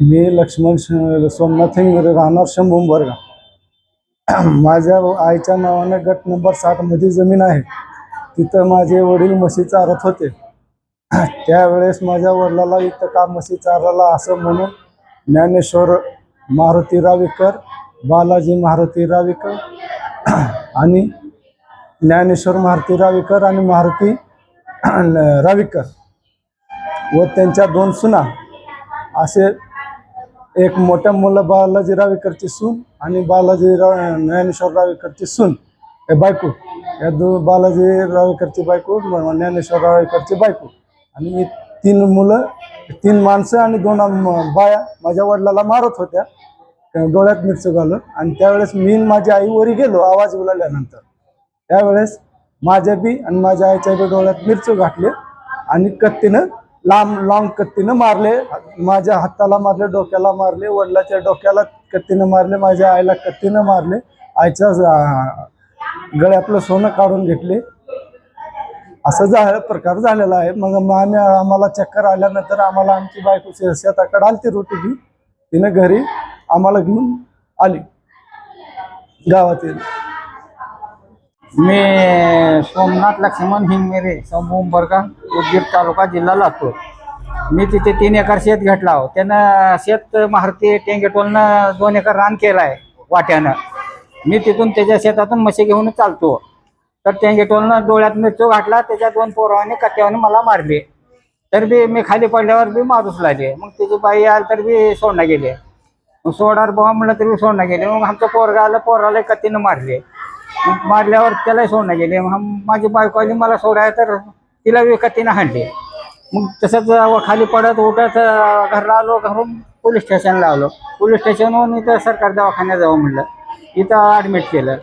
मी लक्ष्मण सोमनाथ हिंगरे राहणार शंभूंबर्गा माझ्या आईच्या नावाने गट नंबर साठमध्ये जमीन आहे. तिथं माझे वडील म्हशी चारत होते. त्यावेळेस माझ्या वडिलाला इथं का म्हशी चारला असं म्हणून ज्ञानेश्वर मारुती रावीकर बालाजी मारुती रावीकर आणि ज्ञानेश्वर मारुती रावीकर आणि मारुती रावीकर व त्यांच्या दोन सुना असे एक मोठ्या मुलं बालाजी रावेकरची सून आणि बालाजी राव ज्ञानेश्वर रावेकरची सून. हे बायको. या दो बालाजी रावेकरची बायको ज्ञानेश्वर रावेकरची बायको. आणि मी तीन मुलं तीन माणसं आणि दोन बाया माझ्या वडिलाला मारत होत्या. डोळ्यात मिरचं घालून. आणि त्यावेळेस मी माझी आई वरी गेलो आवाज बोलाल्यानंतर त्यावेळेस माझ्या बी आणि माझ्या आईच्या बी डोळ्यात मिरचं घातले आणि कत्तीनं लांब लांब कत्तीनं मारले. माझ्या हाताला मारले डोक्याला मारले वडिलाच्या डोक्याला कत्तीनं मारले माझ्या आईला कत्तीनं मारले. आईच्या गळ्यातलं सोनं काढून घेतले. असं झालं प्रकार झालेला आहे. मग मग आम्ही आम्हाला चक्कर आल्यानंतर आम्हाला आमची बायको शेताकडे आली ती रोटी घेऊन. तिनं घरी आम्हाला घेऊन आली. गावातील मी सोमनाथ लक्ष्मण हिंगमेरे संभूंबरगा उदगीर तालुका जिल्हा लातूर. मी तिथे तीन एकर शेत घेतला हो. त्यानं शेत मारुती टेंगेटोलनं दोन एकर रान केलं आहे वाट्यानं. मी तिथून त्याच्या शेतातून मशी घेऊन चालतो हो. तर टेंगेटोलनं डोळ्यात मिरचो घातला त्याच्या दोन पोरावाने कट्ट्यावाने मला मारले. तर बी मी खाली पडल्यावर बी मारूच लागले. मग त्याची बाई आली तर बी सोडणं गेले. मग सोडार बाबा म्हणलं तरी सोडणं गेले. मग आमचं पोरगा आलं पोराला कत्तीनं मारले. मग मारल्यावर त्यालाही सोडणं गेले. मग माझी बायको आली मला सोडाय तर तिला विकतीनं हाणले. मग तसंच खाली पडत उठत घरला आलो घरून पोलीस स्टेशनला आलो. पोलीस स्टेशनवरून इथं सरकार दवाखान्यात जाऊ म्हणलं. इथं ॲडमिट केलं.